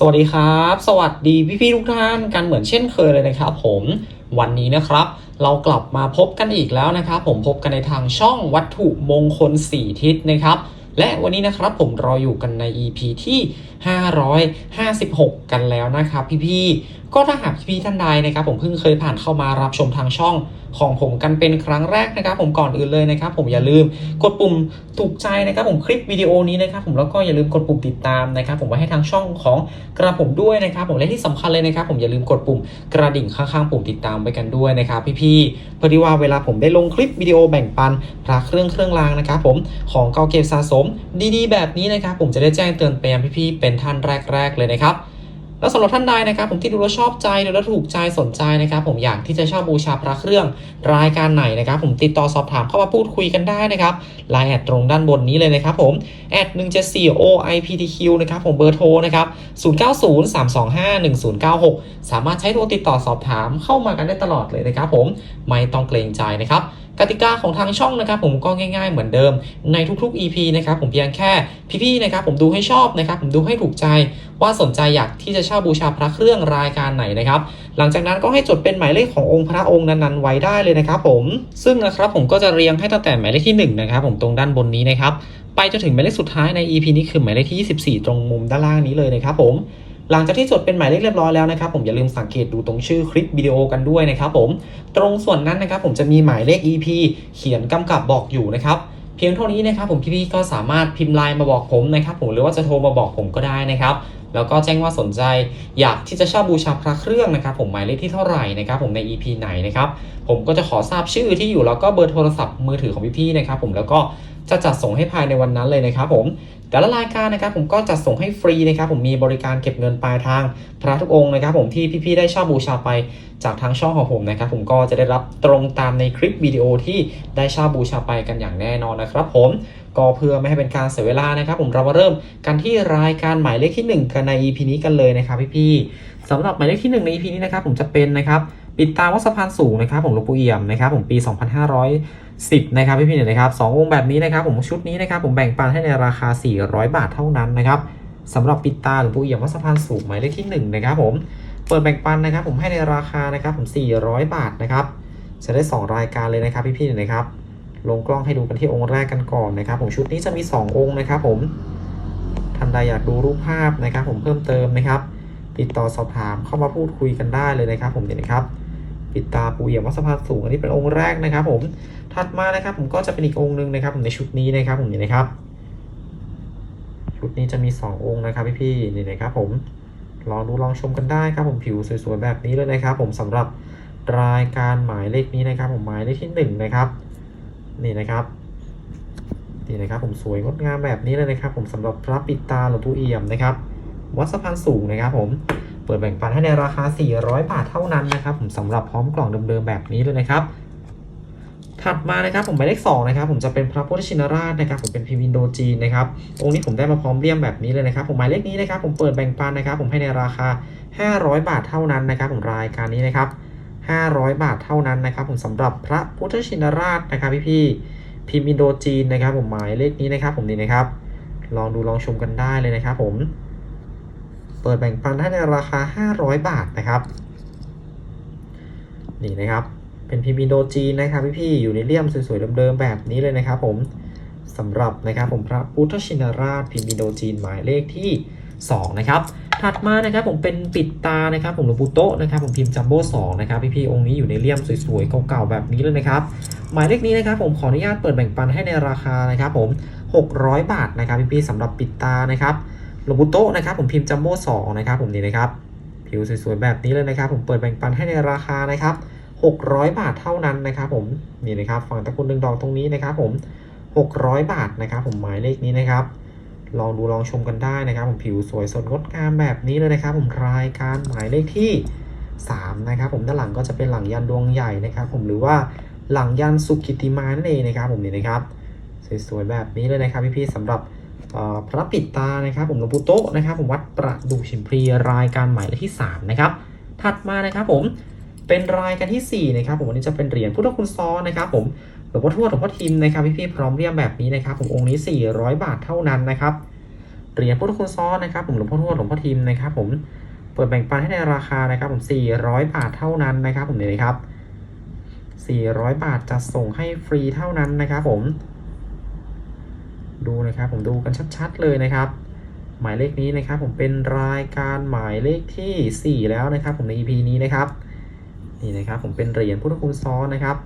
สวัสดีครับ สวัสดีพี่ๆทุกท่านกันเหมือนเช่นเคยเลยนะครับผมวันนี้นะครับ เรากลับมาพบกันอีกแล้วนะครับ ผมพบกันในทางช่องวัตถุมงคล 4 ทิศนะครับ และวันนี้นะครับผมรออยู่กันใน EP ที่ 556 กันแล้วนะครับ พี่ๆ ก็ถ้าหากพี่ท่านใดนะครับ ผมเพิ่งเคยผ่านเข้ามารับชมทางช่องของผมกันเป็นครั้งแรกนะครับ ผมก่อนอื่นเลยนะครับ ผมอย่าลืมกดปุ่มถูกใจนะครับ ผมคลิปวิดีโอนี้นะครับ ผมแล้วก็อย่าลืมกดปุ่มติดตามนะครับ ผมไว้ให้ทางช่องของกระผมด้วยนะครับ ผมและที่สำคัญเลยนะครับ ผมอย่าลืมกดปุ่มกระดิ่งข้างๆปุ่มติดตามไว้กันด้วยนะครับ พี่ๆเพื่อที่ว่าเวลาผมได้ลงคลิปวิดีโอแบ่งปันพระเครื่องเครื่องรางนะครับ ผมของเก่าเก็บสะสม ดีๆ แบบนี้นะครับ ผมจะได้แจ้งเตือนไปยังพี่ๆเป็นท่านแรก ๆ เลยนะครับ แล้วสำหรับท่านใดนะครับผมที่ดูแล้วชอบใจดูแล้วถูกใจสนใจนะครับ ผมอยากที่จะเช่าบูชาพระเครื่องรายการไหนนะครับ ผมติดต่อสอบถามเข้ามาพูดคุยกันได้นะครับไลน์แอดตรงด้านบนนี้เลยนะครับผมแอด174 OIPTQ นะครับผมเบอร์โทรนะครับ0903251096 สามารถใช้โทรติดต่อสอบถามเข้ามากันได้ตลอดเลยนะครับ ผมไม่ต้องเกรงใจนะครับ กติกาของทางช่องนะครับผมก็ง่ายๆเหมือนเดิมในทุกๆ EP นะครับผมเพียงแค่พี่ๆนะครับผมดูให้ชอบนะครับผมดูให้ถูกใจว่าสนใจอยากที่จะเช่าบูชาพระเครื่องรายการไหนนะครับหลังจากนั้นก็ให้จดเป็นหมายเลขขององค์พระองค์นั้นๆไว้ได้เลยนะครับผมซึ่งนะครับผมก็จะเรียงให้ตั้งแต่หมายเลขที่1นะครับผมตรงด้านบนนี้นะครับไปจนถึงหมายเลขสุดท้ายใน EP นี้คือหมายเลขที่ 24 ตรงมุมด้านล่างนี้เลยนะครับผม หลังจากที่จดเป็นหมายเลขเรียบร้อยแล้วนะครับผมอย่าลืมสังเกตดูตรงชื่อคลิปวิดีโอกันด้วยนะครับผมตรงส่วนนั้นนะครับผมจะมีหมายเลข EP เขียนกำกับบอกอยู่นะครับเพียงเท่านี้นะครับผมพี่ๆก็สามารถพิมพ์ไลน์มาบอกผมนะครับผมหรือว่าจะโทรมาบอกผมก็ได้นะครับแล้วก็แจ้งว่าสนใจอยากที่จะเช่าบูชาพระเครื่องนะครับ ผมหมายเลขที่เท่าไหร่นะครับผมใน EP ไหนนะครับผมก็จะขอทราบชื่อที่อยู่แล้วก็เบอร์โทรศัพท์มือถือของพี่ๆนะครับผมแล้วก็จะจัดส่งให้ภายในวันนั้นเลยนะครับผม แต่ละรายการนะครับผมก็จัดส่งให้ฟรีนะครับผมมีบริการเก็บเงินปลายทางพระทุกองค์นะครับผมที่พี่ๆได้เช่าบูชาไปจากทางช่องของผมนะครับผมก็จะได้รับตรงตามในคลิปวิดีโอที่ได้เช่าบูชาไปกันอย่างแน่นอนนะครับผมก็เพื่อไม่ให้เป็นการเสียเวลานะครับ ผมเรามาเริ่มกันที่รายการหมายเลขที่ 1 กันใน EP นี้กันเลยนะครับพี่ๆสำหรับหมายเลขที่ 1 ใน EP นี้นะครับผมจะเป็นนะครับปิดตาวัดสะพานสูงนะครับผมหลวงปู่เอี่ยมนะครับผมปี 10นะครับพี่พี่เนี่ยนะครับสององค์แบบนี้นะครับ ผมชุดนี้นะครับผมแบ่งปันให้ในราคา 400 บาทเท่านั้นนะครับสำหรับปิตาหลวงปู่เอี่ยมวัดสะพานสูงหมายเลขที่1นะครับผมเปิดแบ่งปันนะครับ ผมให้ในราคานะครับผม 400 บาทนะครับจะได้ 2 รายการเลยนะครับพี่พี่เนี่ยนะครับลงกล้องให้ดูกันที่องค์แรกกันก่อนนะครับ ผมชุดนี้จะมี 2 องค์นะครับ ผมท่านใดอยากดูรูปภาพนะครับ ผมเพิ่มเติมนะครับ ติดต่อสอบถามเข้ามาพูดคุยกันได้เลยนะครับ ผมเนี่ยนะครับ ปิดตาปูเอี่ยมวัสะพานสูงอันนี้เป็นองค์แรกนะครับ ผมถัดมานะครับ ผมก็จะเป็นอีกองค์หนึ่งนะครับ ผมในชุดนี้นะครับ ผมนี่นะครับ ชุดนี้จะมี 2 องค์นะครับพี่ๆนี่นะครับ ผมลองดูลองชมกันได้ครับ ผมผิวสวยๆแบบนี้เลยนะครับ ผมสำหรับรายการหมายเลขนี้นะครับ ผมหมายเลขที่ 1 นะครับ นี่นะครับนี่นะครับผมสวยงดงามแบบนี้เลยนะครับ ผมสำหรับพระปิดตาหลวงปู่เอี่ยมนะครับ วัดสะพานสูงนะครับ ผม เปิดแบ่งปันให้ในราคา 400 บาทเท่านั้นนะครับผมสำหรับพร้อมกล่องเดิมๆแบบนี้เลยนะครับ ถัดมานะครับผมหมายเลข2นะครับผมจะเป็นพระพุทธชินราชนะครับผมเป็นพิมพ์อินโดจีนนะครับองค์นี้ผมได้มาพร้อมเลี่ยมแบบนี้เลยนะครับผมหมายเลขนี้นะครับผมเปิดแบ่งปันนะครับผมให้ในราคา 500 บาทเท่านั้นนะครับผมรายการนี้นะครับ500 บาทเท่านั้นนะครับผมสำหรับพระพุทธชินราชนะครับพี่ๆพิมพ์อินโดจีนนะครับผมหมายเลขนี้นะครับผมนี่นะครับ ลองดูลองชมกันได้เลยนะครับผม เปิดแบ่งปันให้ในราคา 500 บาทนะครับ นี่นะครับ เป็นพิมพ์อินโดจีนนะครับพี่ๆอยู่ในเลี่ยมสวยๆเดิมๆแบบนี้เลยนะครับผมสำหรับนะครับผมพระพุทธชินราชพิมพ์อินโดจีนหมายเลขที่ 2 นะครับ ถัดมานะครับผมเป็นปิดตานะครับ ผมหลวงปู่โตนะครับผมพิมพ์จัมโบ้สองนะครับพี่ๆองค์นี้อยู่ในเลี่ยมสวยๆเก่าๆแบบนี้เลยนะครับ หมายเลขนี้นะครับผมขออนุญาตเปิดแบ่งปันให้ในราคานะครับผม 600 บาทนะครับพี่ๆสำหรับปิดตานะครับ หลวงปู่โตนะครับผมพิมพ์จัมโบ้สองนะครับผมนี่นะครับผิวสวยๆแบบนี้เลยนะครับ ผมเปิดแบ่งปันให้ในราคานะครับ600 บาทเท่านั้นนะครับผมนี่นะครับฝั่งตะกุนดึงดอกตรงนี้นะครับผม 600 บาทนะครับ ผมหมายเลขนี้นะครับ ลองดูลองชมกันได้นะครับ ผมผิวสวยสดงดงามแบบนี้เลยนะครับ ผมรายการหมายเลขที่ 3 นะครับ ผมด้านหลังก็จะเป็นหลังยันดวงใหญ่นะครับ ผมหรือว่าหลังยันสุกิติมานั่นเองนะครับ ผมนี่นะครับสวยๆแบบนี้เลยนะครับพี่ๆสำหรับ พระปิดตานะครับผมหลวงปู่โตะนะครับผมวัดประดูชิมพรีรายการใหมายเลขที่ 3 นะครับ ถัดมานะครับผมเป็นรายการทีสี่ 4 นะครับผมวันนี้จะเป็นเหรียญพุทธคุณซ้อนนะครับผมหลวงพ่อทวดหลวงพ่อทิมนะครับพี่ๆพร้อมเรียมแบบนี้นะครับผมองค์นี้ 400 บาทเท่านั้นนะครับเหรียญพุทธคุณซ้อนนะครับผมหลวงพ่อทวดหลวงพ่อทิมนะครับผมเปิดแบ่งปันให้ในราคานะครับผม 400 บาทเท่านั้นนะครับผมเนี่นะครับ400 บาทจะส่งให้ฟรีเท่านั้นนะครับผม ดูนะครับผมดูกันชัดๆเลยนะครับ หมายเลขนี้นะครับ ผมเป็นรายการหมายเลขทีสี่ 4 แล้วนะครับ ผมใน EP นี้นะครับนี่นะครับผมเป็นเหรียญพุทธคุณซ้อนนะครับ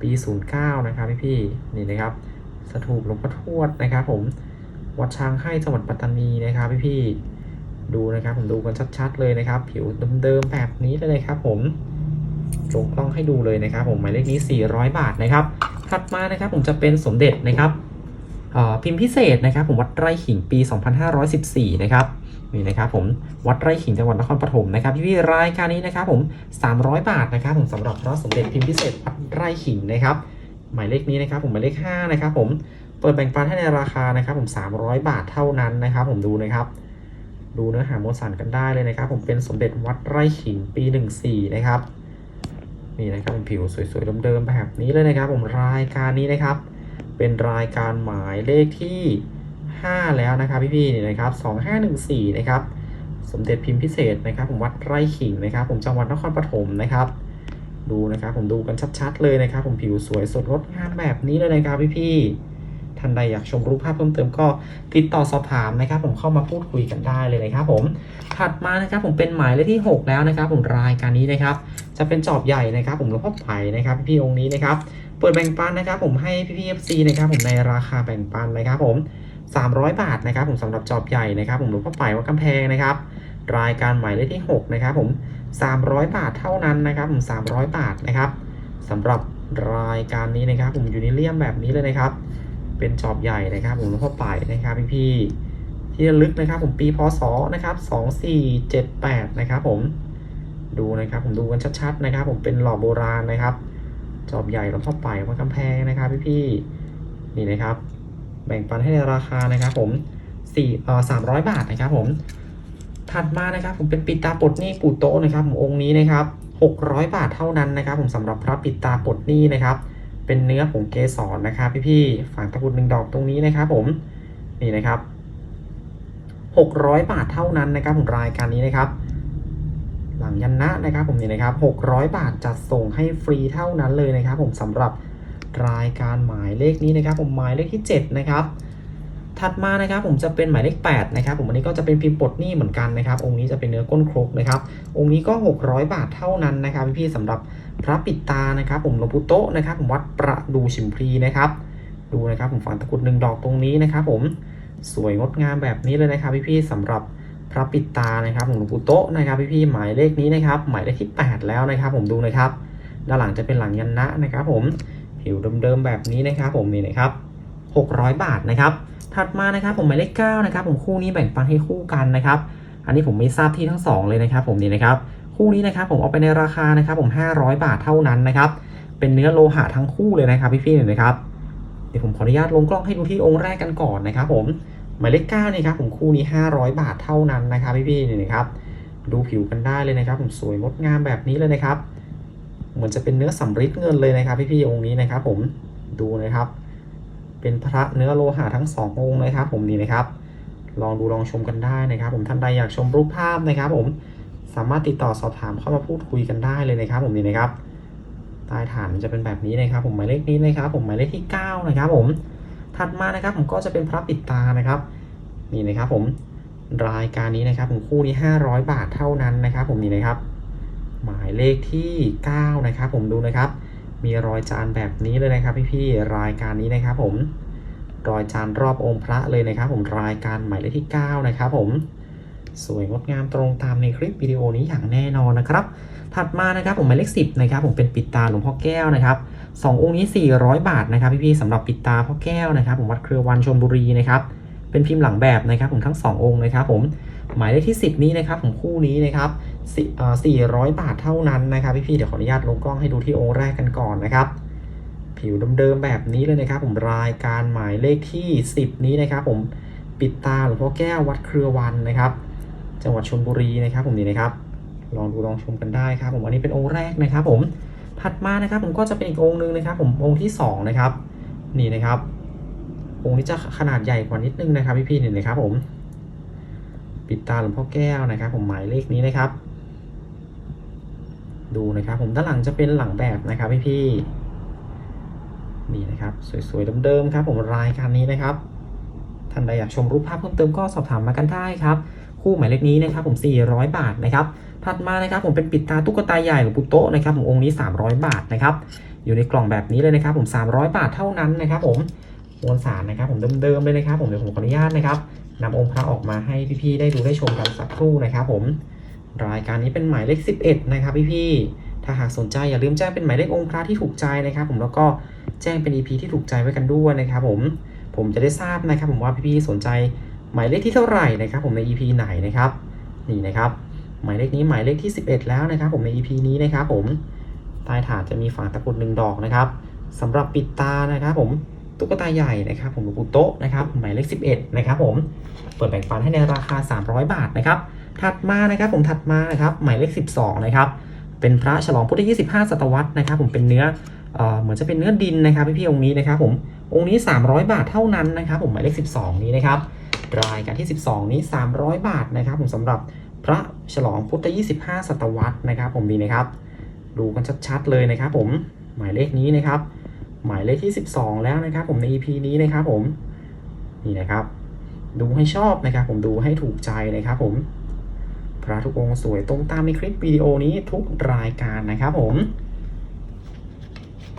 ปี 09 นะครับพี่พี่นี่นะครับสถูปหลวงพ่อทวดนะครับ ผมวัดช้างให้จังหวัดปัตตานีนะครับพี่พี่ดูนะครับผมดูกันชัดๆเลยนะครับ ผิวเดิมๆแบบนี้เลยนะครับ ผมลงกล้องให้ดูเลยนะครับ ผมหมายเลขนี้ 400 บาทนะครับถัดมานะครับผมจะเป็นสมเด็จนะครับ พิมพ์พิเศษนะครับผมวัดไร่ขิงปี 2514 นะครับนี่นะครับผมวัดไร่ขิงจังหวัดนครปฐมนะครับพี่ๆรายการนี้นะครับผม 300 บาทนะครับผมสำหรับพระสมเด็จพิมพ์พิเศษวัดไร่ขิงนะครับหมายเลขนี้นะครับผมหมายเลข5นะครับผมเปิดแบ่งปันให้ในราคานะครับผม 300 บาทเท่านั้นนะครับผมดูนะครับ ดูเนื้อหามวลสารกันได้เลยนะครับ ผมเป็นสมเด็จวัดไร่ขิงปี 14 นะครับนี่นะครับผมผิวสวยๆเดิมๆแบบนี้เลยนะครับ ผมรายการนี้นะครับ เป็นรายการหมายเลขที่ 5 แล้วนะครับพี่ๆนี่นะครับ2514นะครับสมเด็จพิมพ์พิเศษนะครับ ผมวัดไร่ขิงนะครับ ผมจังหวัดนครปฐมนะครับ ดูนะครับ ผมดูกันชัดๆเลยนะครับ ผมผิวสวยสดงดงามแบบนี้เลยนะครับพี่ๆท่านใดอยากชมรูปภาพเพิ่มเติมก็ติดต่อสอบถามนะครับ ผมเข้ามาพูดคุยกันได้เลยนะครับ ผมถัดมานะครับ ผมเป็นหมายเลขที่ 6 แล้วนะครับ ผมรายการนี้นะครับ จะเป็นจอบใหญ่นะครับ ผมหลวงพ่อไผ่นะครับ พี่ๆองค์นี้นะครับ เปิดแบ่งปันนะครับผมให้พี่ๆ FC นะครับผมในราคาแบ่งปันนะครับผม 300 บาทนะครับผมสำหรับจอบใหญ่นะครับผมหลวงพ่อไผ่วัดกำแพงนะครับรายการใหมายเลขที่ 6 นะครับผม 300 บาทเท่านั้นนะครับผม 300 บาทนะครับสำหรับรายการนี้นะครับ ผมอยู่ในเลี่ยมแบบนี้เลยนะครับ เป็นจอบใหญ่นะครับ ผมหลวงพ่อไผ่นะครับพี่ๆที่ระลึกนะครับ ผมปีพศนะครับ 2478 นะครับผมดูนะครับผมดูกันชัดๆนะครับ ผมเป็นหล่อโบราณนะครับ จอบใหญ่หลวงพ่อไผ่วัดกำแพงนะครับพี่ๆนี่นะครับ แบ่งปันให้ในราคานะครับผมสี่เอ่อสามร้อยบาทนะครับผมถัดมานะครับผมเป็นปิดตาปลดหนี้ปู่โตนะครับผมองค์นี้นะครับหกร้อยบาทเท่านั้นนะครับ ผมสำหรับพระปิดตาปลดหนี้นะครับ เป็นเนื้อผงเกสรนะครับ พี่ๆฝางตะกุดหนึ่งดอกตรงนี้นะครับ ผมนี่นะครับหกร้อยบาทเท่านั้นนะครับผมรายการนี้นะครับ หลังยันนะนะครับผมนี่นะครับ600 บาทจัดส่งให้ฟรีเท่านั้นเลยนะครับ ผมสำหรับรายการหมายเลขนี้นะครับ ผมหมายเลขที่ 7 นะครับถัดมานะครับผมจะเป็นหมายเลข8นะครับผมอันนี้ก็จะเป็นพิมพ์ปลดหนี้เหมือนกันนะครับ องค์นี้จะเป็นเนื้อก้นครกนะครับ องค์นี้ก็ 600 บาทเท่านั้นนะครับพี่ๆสำหรับพระปิดตานะครับ ผมหลวงปู่โตนะครับ ผมวัดประดูชิมพลีนะครับ ดูนะครับผมฝังตะกรุดหนึ่งดอกตรงนี้นะครับ ผมสวยงดงามแบบนี้เลยนะครับพี่ๆสำหรับ พระปิดตานะครับของหลวงปู่โตะนะครับพี่ๆหมายเลขนี้นะครับ หมายเลขที่ 8 แล้วนะครับ ผมดูนะครับ ด้านหลังจะเป็นหลังยันนะนะครับ ผมผิวเดิมๆแบบนี้นะครับ ผมนี่นะครับ 600 บาทนะครับ ถัดมานะครับผมหมายเลข9นะครับ ผมคู่นี้แบ่งปันให้คู่กันนะครับ อันนี้ผมไม่ทราบที่ทั้งสองเลยนะครับ ผมนี่นะครับ คู่นี้นะครับ ผมเอาไปในราคานะครับ ผม 500 บาทเท่านั้นนะครับ เป็นเนื้อโลหะทั้งคู่เลยนะครับพี่ๆเนี่ยนะครับเดี๋ยวผมขออนุญาตลงกล้องให้ดูที่องค์แรกกันก่อนนะครับ ผม หมายเลขเก้านี่ครับผมคู่นี้ 500 บาทเท่านั้นนะครับพี่ๆนี่นะครับดูผิวกันได้เลยนะครับผมสวยงดงามแบบนี้เลยนะครับ เหมือนจะเป็นเนื้อสำริดเงินเลยนะครับ พี่ๆองค์นี้นะครับ ผมดูนะครับ เป็นพระเนื้อโลหะทั้งสององค์นะครับ ผมนี่นะครับ ลองดูลองชมกันได้นะครับ ผมท่านใดอยากชมรูปภาพนะครับ ผมสามารถติดต่อสอบถามเข้ามาพูดคุยกันได้เลยนะครับ ผมนี่นะครับใต้ฐานจะเป็นแบบนี้นะครับ ผมหมายเลขนี้นะครับ ผมหมายเลขที่ 9 นะครับ ผมถัดมานะครับผมก็จะเป็นพระปิดตานะครับ นี่นะครับผมรายการนี้นะครับผมคู่นี้500 บาทเท่านั้นนะครับ ผมนี่นะครับ หมายเลขที่ 9 นะครับ ผมดูนะครับ มีรอยจานแบบนี้เลยนะครับพี่ๆรายการนี้นะครับ ผมรอยจานรอบองค์พระเลยนะครับ ผมรายการหมายเลขที่ 9 นะครับ ผมสวยงดงามตรงตามในคลิปวิดีโอนี้อย่างแน่นอนนะครับ ถัดมานะครับผมหมายเลข10นะครับผมเป็นปิดตาหลวงพ่อแก้วนะครับสององค์นี้ 400 บาทนะครับพี่ๆสำหรับปิดตาพ่อแก้วนะครับ ผมวัดเครือวันชลบุรีนะครับ เป็นพิมพ์หลังแบบนะครับผมทั้ง 2 องค์นะครับผมหมายเลขที่ 10 นี้นะครับผมคู่นี้นะครับสี่เอ่อ400บาทเท่านั้นนะครับพี่ๆเดี๋ยวขออนุญาตลงกล้องให้ดูที่องค์แรกกันก่อนนะครับ ผิวเดิมๆแบบนี้เลยนะครับ ผมรายการหมายเลขที่ 10 นี้นะครับ ผมปิดตาหลวงพ่อแก้ววัดเครือวันนะครับ จังหวัดชลบุรีนะครับผมนี่นะครับ ลองดูลองชมกันได้ครับ ผมอันนี้เป็นองค์แรกนะครับ ผมถัดมานะครับ ผมก็จะเป็นอีกองค์หนึงนะครับ ผมองค์ที่สองนะครับนี่นะครับ องค์นี้จะขนาดใหญ่กว่านิดนึงนะครับพี่ๆนี่นะครับผม ปิดตาหลวงพ่อแก้วนะครับ ผมหมายเลขนี้นะครับ ดูนะครับ ผมด้านหลังจะเป็นหลังแบบนะครับพี่พี่นี่นะครับ สวยๆเดิมๆครับ ผมรายการนี้นะครับท่านใดอยากชมรูปภาพเพิ่มเติมก็สอบถามมากันได้ครับ คู่หมายเลขนี้นะครับผม 400 บาทนะครับถัดมานะครับผมเป็นปิดตาตุ๊กตาใหญ่หรือปุโตะนะครับผมองค์นี้ 300 บาทนะครับอยู่ในกล่องแบบนี้เลยนะครับ ผม 300 บาทเท่านั้นนะครับ ผม มวลสารนะครับ ผมเดิมๆเลยนะครับ ผมเดี๋ยวผมขออนุญาตนะครับนำองค์พระออกมาให้พี่ๆได้ดูได้ชมกันสักครู่นะครับ ผมรายการนี้เป็นหมายเลข 11 นะครับพี่ๆถ้าหากสนใจอย่าลืมแจ้งเป็นหมายเลของค์พระที่ถูกใจนะครับ ผมแล้วก็แจ้งเป็น EP ที่ถูกใจไว้กันด้วยนะครับ ผมผมจะได้ทราบนะครับ ผมว่าพี่ๆสนใจหมายเลขที่เท่าไหร่นะครับ ผมใน EP ไหนนะครับนี่นะครับ หมายเลขนี้หมายเลขที่ 11 แล้วนะครับ ผมใน EP นี้นะครับ ผมใต้ฐานจะมีฝาตะกรุดหนึ่งดอกนะครับสำหรับปิดตานะครับ ผม ตุ๊กตาใหญ่นะครับผมหลวงปู่โตะนะครับหมายเลข 11 นะครับผมเปิดแบ่งปันให้ในราคา 300 บาทนะครับถัดมานะครับผมถัดมานะครับหมายเลข 12 นะครับเป็นพระฉลองพุทธ25 ศตวรรษนะครับผมเป็นเนื้อเหมือนจะเป็นเนื้อดินนะครับพี่ๆองค์นี้นะครับผมองค์นี้ 300 บาทเท่านั้นนะครับผมหมายเลข 12 นี้นะครับรายการที่ 12 นี้ 300 บาทนะครับผมสำหรับพระฉลองพุทธ25 ศตวรรษนะครับ ผมดีนะครับ ดูกันชัดๆเลยนะครับ ผมหมายเลขนี้นะครับ หมายเลขที่ 12 แล้วนะครับ ผมใน EP นี้นะครับผมนี่นะครับ ดูให้ชอบนะครับ ผมดูให้ถูกใจนะครับ ผม พระทุกองค์สวยตรงตามในคลิปวิดีโอนี้ทุกรายการนะครับผม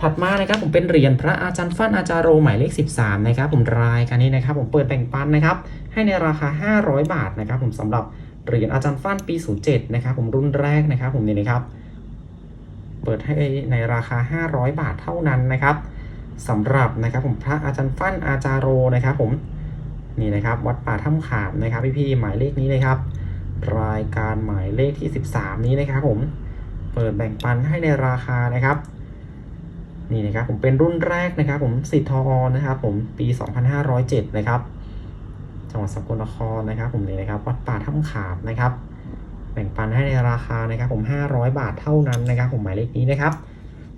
ถัดมานะครับผมเป็นเหรียญพระอาจารย์ฟั่นอาจารโรหมายเลข 13 นะครับ ผมรายการนี้นะครับ ผมเปิดแบ่งปันนะครับ ให้ในราคา 500 บาทนะครับ ผมสำหรับเหรียญอาจารย์ฟั่นปี 07 นะครับ ผมรุ่นแรกนะครับ ผมนี่นะครับ เปิดให้ในราคา 500 บาทเท่านั้นนะครับ สำหรับนะครับผมพระอาจารย์ฟั่นอาจารโรนะครับผมนี่นะครับวัดป่าถ้ำขามนะครับพี่ๆหมายเลขนี้นะครับ รายการหมายเลขที่ 13 นี้นะครับผมเปิดแบ่งปันให้ในราคานะครับนี่นะครับผมเป็นรุ่นแรกนะครับ ผมสิทธทอนะครับ ผมปี 2507 นะครับ จังหวัดสกลนครนะครับ ผมนี่นะครับ วัดป่าถ้ำขามนะครับ แบ่งปันให้ในราคานะครับ ผม 500 บาทเท่านั้นนะครับ ผมหมายเลขนี้นะครับ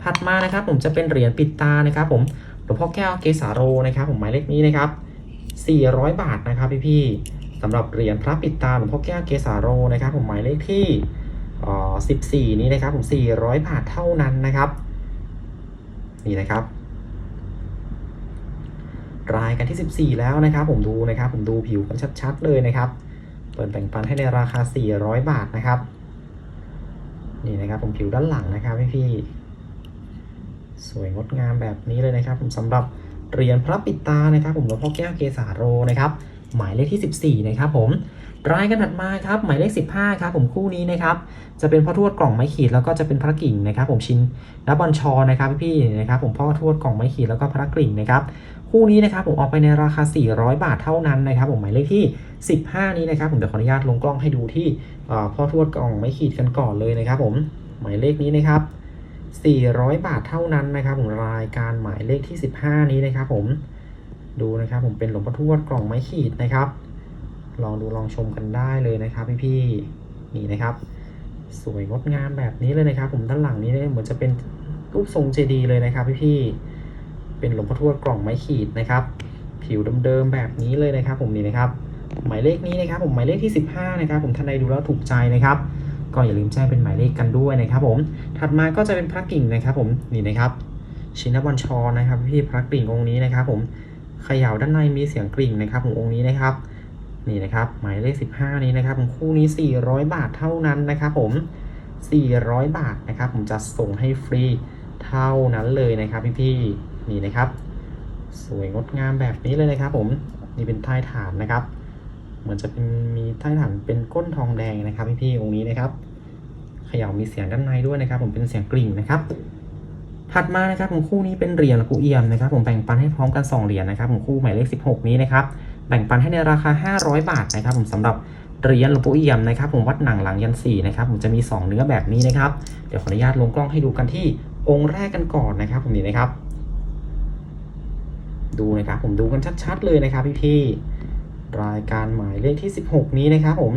ถัดมานะครับผมจะเป็นเหรียญปิดตานะครับผมหลวงพ่อแก้วเกษาโรนะครับผมหมายเลขนี้นะครับ400 บาทนะครับพี่ๆสำหรับเหรียญพระปิดตาหลวงพ่อแก้วเกษาโรนะครับผมหมายเลขที่อ่อ14 นี้นะครับผม 400 บาทเท่านั้นนะครับ นี่นะครับ รายกันที่ 14 แล้วนะครับ ผมดูนะครับ ผมดูผิวกันชัดๆเลยนะครับ เปิดแบ่งปันให้ในราคา 400 บาทนะครับ นี่นะครับ ผมผิวด้านหลังนะครับพี่ๆ สวยงดงามแบบนี้เลยนะครับผมสำหรับเหรียญพระปิดตานะครับ ผมหลวงพ่อแก้วเกษาโรนะครับ หมายเลขที่ 14 นะครับผมรายกันถัดมาครับหมายเลข 15 ครับผมคู่นี้นะครับจะเป็นพ่อทวดกล่องไม้ขีดแล้วก็จะเป็นพระกิ่งนะครับ ผมชินนับบอลชอนะครับพี่ๆนะครับผมพ่อทวดกล่องไม้ขีดแล้วก็พระกิ่งนะครับคู่นี้นะครับผมออกไปในราคา 400 บาทเท่านั้นนะครับผมหมายเลขที่ 15 นี้นะครับผมเดี๋ยวขออนุญาตลงกล้องให้ดูที่พ่อทวดกล่องไม้ขีดกันก่อนเลยนะครับ ผมหมายเลขนี้นะครับ 400 บาทเท่านั้นนะครับผมรายการหมายเลขที่ 15 นี้นะครับผมดูนะครับผมเป็นหลวงพ่อทวดกล่องไม้ขีดนะครับ ลองดูลองชมกันได้เลยนะครับพี่ๆนี่นะครับ สวยงดงามแบบนี้เลยนะครับ ผมด้านหลังนี้เนี่ยเหมือนจะเป็นรูปทรงเจดีย์เลยนะครับพี่ๆเป็นหลวงพ่อทวดกล่องไม้ขีดนะครับ ผิวเดิมๆแบบนี้เลยนะครับ ผมนี่นะครับ หมายเลขนี้นะครับ ผมหมายเลขที่ 15 นะครับ ผมท่านใดดูแล้วถูกใจนะครับ ก็อย่าลืมแจ้งเป็นหมายเลขกันด้วยนะครับผม ถัดมาก็จะเป็นพระกิ่งนะครับผมนี่นะครับ ชินบัญชรนะครับพี่พระกิ่งองค์นี้นะครับ ผมเขย่าด้านในมีเสียงกริ่งนะครับผมองค์นี้นะครับนี่นะครับหมายเลข 15 นี้นะครับผมคู่นี้ 400 บาทเท่านั้นนะครับผม 400 บาทนะครับ ผมจะส่งให้ฟรีเท่านั้นเลยนะครับพี่ๆนี่นะครับ สวยงดงามแบบนี้เลยนะครับ ผมนี่เป็นท้ายฐานนะครับ เหมือนจะเป็นมีท้ายฐานเป็นก้นทองแดงนะครับพี่ๆองค์นี้นะครับเขย่ามีเสียงด้านในด้วยนะครับ ผมเป็นเสียงกริ่งนะครับ ถัดมานะครับผมคู่นี้เป็นเหรียญหลวงปู่เอี่ยมนะครับ ผมแบ่งปันให้พร้อมกัน2เหรียญนะครับผมคู่หมายเลข 16 นี้นะครับแบ่งปันให้ในราคา 500 บาทนะครับ ผมสำหรับเหรียญหลวงปู่เอี่ยมนะครับ ผมวัดหนังหลังยันสีนะครับผมจะมี 2 เนื้อแบบนี้นะครับเดี๋ยวขออนุญาตลงกล้องให้ดูกันที่องค์แรกกันก่อนนะครับ ผมนี่นะครับ ดูนะครับผมดูกันชัดๆเลยนะครับพี่ๆ รายการหมายเลขที่ 16 นี้นะครับผม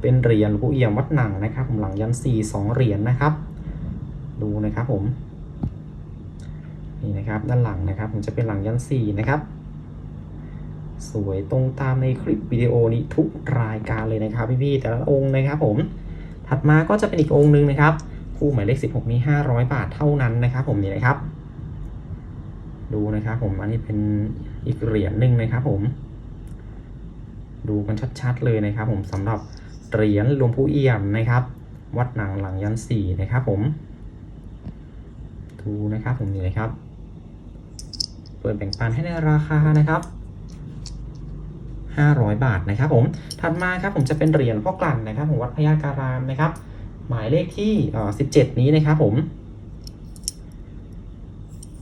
เป็นเหรียญหลวงปู่เอี่ยมวัดหนังนะครับผมหลังยันสีสองเหรียญนะครับ ดูนะครับผมนี่นะครับด้านหลังนะครับผมจะเป็นหลังยันสีนะครับ สวยตรงตามในคลิปวิดีโอนี้ทุกรายการเลยนะครับพี่ๆแต่ละองค์นะครับผมถัดมาก็จะเป็นอีกองค์หนึ่งนะครับ คู่หมายเลข 16 นี้ 500 บาทเท่านั้นนะครับ ผมนี่นะครับ ดูนะครับผมอันนี้เป็นอีกเหรียญหนึ่งนะครับผม ดูกันชัดๆเลยนะครับ ผมสำหรับเหรียญหลวงปู่เอี่ยมนะครับ วัดหนังหลังยันสี่นะครับผมดูนะครับผมนี่นะครับ เปิดแบ่งปันให้ในราคานะครับ500 บาทนะครับผม ถัดมาครับผมจะเป็นเหรียญพ่อกลั่นนะครับผมวัดพญาการามนะครับ หมายเลขที่เอ่อ17 นี้นะครับผม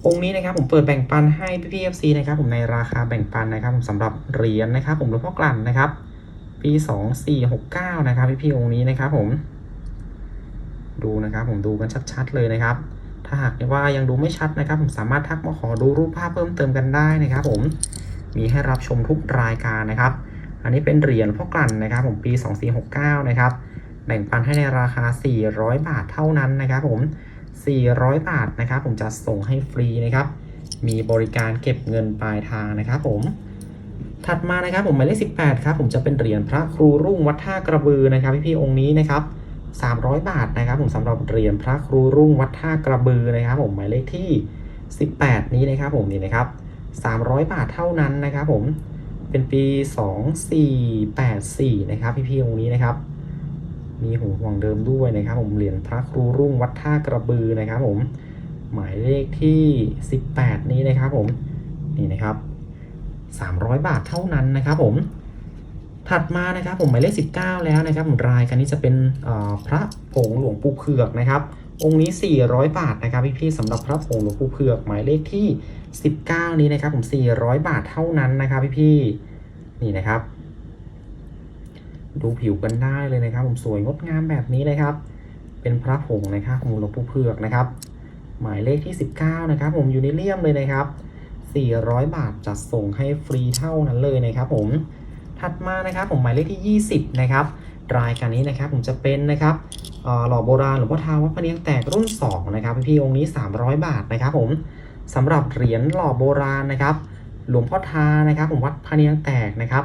องค์นี้นะครับผมเปิดแบ่งปันให้พี่พีเอฟซีนะครับผมในราคาแบ่งปันนะครับผมสำหรับเหรียญนะครับผมหลวงพ่อกลั่นนะครับปี2469นะครับพี่พี่องค์นี้นะครับผม ดูนะครับผมดูกันชัดๆเลยนะครับ ถ้าหากว่ายังดูไม่ชัดนะครับ ผมสามารถทักมาขอดูรูปภาพเพิ่มเติมกันได้นะครับ ผมมีให้รับชมทุกรายการนะครับ อันนี้เป็นเหรียญพ่อกลั่นนะครับ ผมปี 2469 นะครับ แบ่งปันให้ในราคา 400 บาทเท่านั้นนะครับ ผม 400 บาทนะครับผมจะส่งให้ฟรีนะครับ มีบริการเก็บเงินปลายทางนะครับผม ถัดมานะครับผมหมายเลข18ครับผมจะเป็นเหรียญพระครูรุ่งวัดท่ากระบือนะครับพี่ๆองค์นี้นะครับ300 บาทนะครับผมสำหรับเหรียญพระครูรุ่งวัดท่ากระบือนะครับ ผมหมายเลขที่ 18 นี้นะครับผมนี่นะครับ 300 บาทเท่านั้นนะครับผมเป็นปี 2484 นะครับพี่ๆองค์นี้นะครับ มีหูห่วงเดิมด้วยนะครับผมเหรียญพระครูรุ่งวัดท่ากระบือนะครับผมหมายเลขที่ 18 นี้นะครับผมนี่นะครับ 300 บาทเท่านั้นนะครับผมถัดมานะครับผมหมายเลข 19 แล้วนะครับผมรายการนี้จะเป็นพระผงหลวงปู่เผือกนะครับ องค์นี้ 400 บาทนะครับพี่ๆสำหรับพระผงหลวงปู่เผือกหมายเลขที่ 19 นี้นะครับผม 400 บาทเท่านั้นนะครับพี่ๆนี่นะครับ ดูผิวกันได้เลยนะครับ ผมสวยงดงามแบบนี้นะครับ เป็นพระผงนะครับของหลวงปู่เผือกนะครับ หมายเลขที่ 19 นะครับ ผมอยู่ในเลี่ยมเลยนะครับ 400 บาทจัดส่งให้ฟรีเท่านั้นเลยนะครับผมถัดมานะครับผมหมายเลขที่ 20 นะครับรายการนี้นะครับผมจะเป็นนะครับหล่อโบราณหลวงพ่อทาวัดพระเนียงแตกรุ่น 2 นะครับพี่องค์นี้ 300 บาทนะครับผมสำหรับเหรียญหล่อโบราณนะครับ หลวงพ่อทานะครับผมวัดพระเนียงแตกนะครับ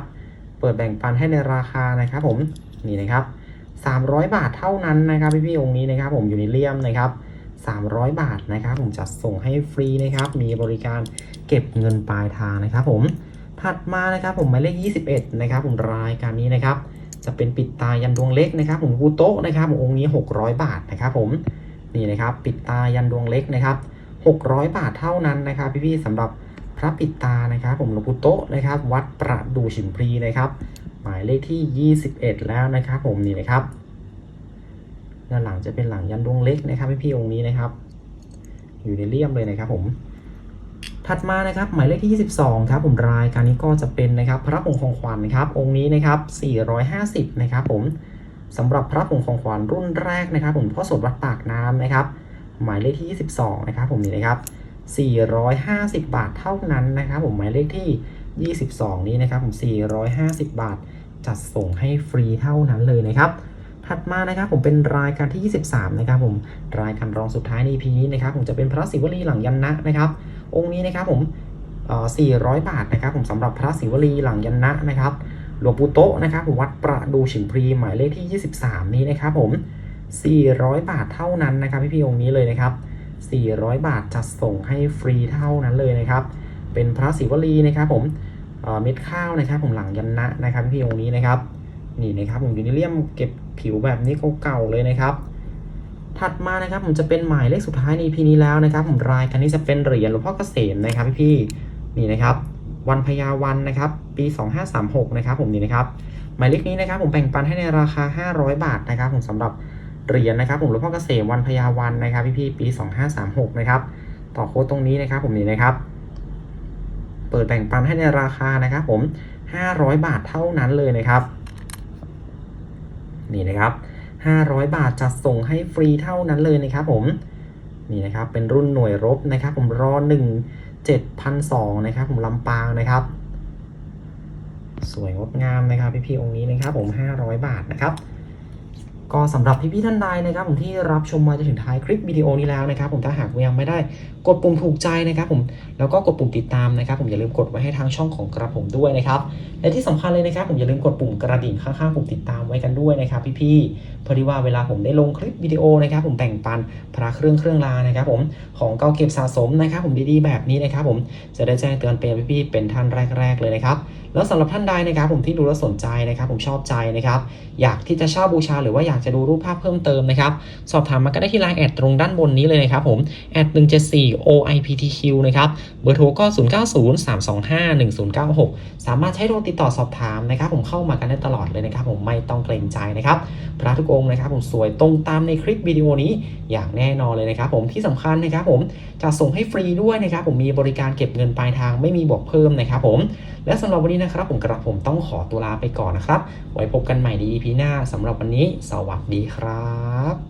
เปิดแบ่งปันให้ในราคานะครับผมนี่นะครับ300 บาทเท่านั้นนะครับพี่พี่ๆองค์นี้นะครับผมอยู่ในเลี่ยมนะครับ 300 บาทนะครับผมจัดส่งให้ฟรีนะครับ มีบริการเก็บเงินปลายทางนะครับ ผมถัดมานะครับผมหมายเลข 21 นะครับ ผมรายการนี้นะครับ จะเป็นปิดตายันดวงเล็กนะครับ ผมกูโต๊ะนะครับผมองค์นี้ 600 บาทนะครับ ผมนี่นะครับ ปิดตายันดวงเล็กนะครับ 600 บาทเท่านั้นนะครับ พี่ๆสำหรับ ระปิดตานะครับผมหลวงปู่โตะนะครับ วัดประดูฉิมพลีนะครับ หมายเลขที่ 21 แล้วนะครับ ผมนี่นะครับด้านหลังจะเป็นหลังยันดวงเล็กนะครับพี่ๆองค์นี้นะครับ อยู่ในเลี่ยมเลยนะครับ ผมถัดมานะครับหมายเลขที่ 22 ครับผมรายการนี้ก็จะเป็นนะครับพระผงของขวัญนะครับ องค์นี้นะครับ 450 นะครับผมสำหรับพระผงของขวัญรุ่นแรกนะครับ ผมพ่อสดวัดปากน้ำนะครับ หมายเลขที่ 22 นะครับ ผมนี่นะครับ 450 บาทเท่านั้นนะครับผมหมายเลขที่ 22 นี้นะครับผม450 บาท จัดส่งให้ฟรีเท่านั้นเลยนะครับ ถัดมานะครับผมเป็นรายการที่ 23 นะครับผมรายการรองสุดท้ายใน EP นี้นะครับผมจะเป็นพระศิวลีหลังยันนะนะครับ องค์นี้นะครับผมเอ่อ400 บาทนะครับผมสำหรับพระศิวลีหลังยันนะนะครับหลวงปู่โตะนะครับผมวัดประดูฉิมพรีหมายเลขที่ 23 นี้นะครับผม400 บาทเท่านั้นนะครับพี่พี่ๆองค์นี้เลยนะครับ 400 บาทจัดส่งให้ฟรีเท่านั้นเลยนะครับ เป็นพระศิวลีนะครับผมเม็ดข้าวนะครับ ผมหลังยันนะนะครับพี่องค์นี้นะครับนี่นะครับผมยูนิเลียมเก็บผิวแบบนี้เก่าๆเลยนะครับ ถัดมานะครับผมจะเป็นหมายเลขสุดท้ายใน EP นี้แล้วนะครับ ผมรายการนี้จะเป็นเหรียญหลวงพ่อเกษมนะครับพี่นี่นะครับวันพญาวันนะครับ ปี 2536 นะครับผมนี่นะครับ หมายเลขนี้นะครับ ผมแบ่งปันให้ในราคา 500 บาทนะครับ ผมสำหรับ เหรียญนะครับผมหลวงพ่อเกษมวันพญาวันนะครับพี่ๆปี 2536 นะครับ ต่อโค้ดตรงนี้นะครับผมนี่นะครับ เปิดแบ่งปันให้ในราคานะครับผม 500 บาทเท่านั้นเลยนะครับ นี่นะครับ 500 บาทจัดส่งให้ฟรีเท่านั้นเลยนะครับผมนี่นะครับเป็นรุ่นหน่วยรบนะครับ ผมรอ1 7,200นะครับ ผมลำปางนะครับ สวยงดงามนะครับพี่ๆองค์นี้นะครับ ผม500บาทนะครับ ก็สำหรับพี่ๆท่านใดนะครับผมที่รับชมมาจนถึงท้ายคลิปวิดีโอนี้แล้วนะครับ ผมถ้าหากยังไม่ได้กดปุ่มถูกใจนะครับ ผมแล้วก็กดปุ่มติดตามนะครับ ผมอย่าลืมกดไว้ให้ทางช่องของกระผมด้วยนะครับและที่สำคัญเลยนะครับ ผมอย่าลืมกดปุ่มกระดิ่งข้างๆปุ่มติดตามไว้กันด้วยนะครับ พี่ๆเพราะที่ว่าเวลาผมได้ลงคลิปวิดีโอนะครับ ผมแบ่งปันพระเครื่องเครื่องรางนะครับ ผมของเก่าเก็บสะสมนะครับ ผมดีๆแบบนี้นะครับ ผมจะได้แจ้งเตือนเป็นพี่ๆเป็นท่านแรก ๆ เลยนะครับแล้วสำหรับท่านใดนะครับ ผมที่ดูแลสนใจนะครับ ผมชอบใจนะครับ อยากที่จะเช่าบูชาหรือว่าอยากจะดูรูปภาพเพิ่มเติมนะครับ สอบถามมาก็ได้ที่ไลน์แอดตรงด้านบนนี้เลยนะครับผมแอด174 OIPTQ นะครับ เบอร์โทรก็ 0903251096 สามารถใช้โทรติดต่อสอบถามนะครับ ผมเข้ามากันได้ตลอดเลยนะครับ ผมไม่ต้องเกรงใจนะครับ พระทุกองค์นะครับ ผมสวยตรงตามในคลิปวิดีโอนี้อย่างแน่นอนเลยนะครับ ผมที่สำคัญนะครับ ผมจะส่งให้ฟรีด้วยนะครับ ผมมีบริการเก็บเงินปลายทางไม่มีบวกเพิ่มนะครับ ผม และสำหรับวันนี้นะครับผมกระผมต้องขอตัวลาไปก่อนนะครับ ไว้พบกันใหม่ใน EP หน้าสำหรับวันนี้ สวัสดีครับ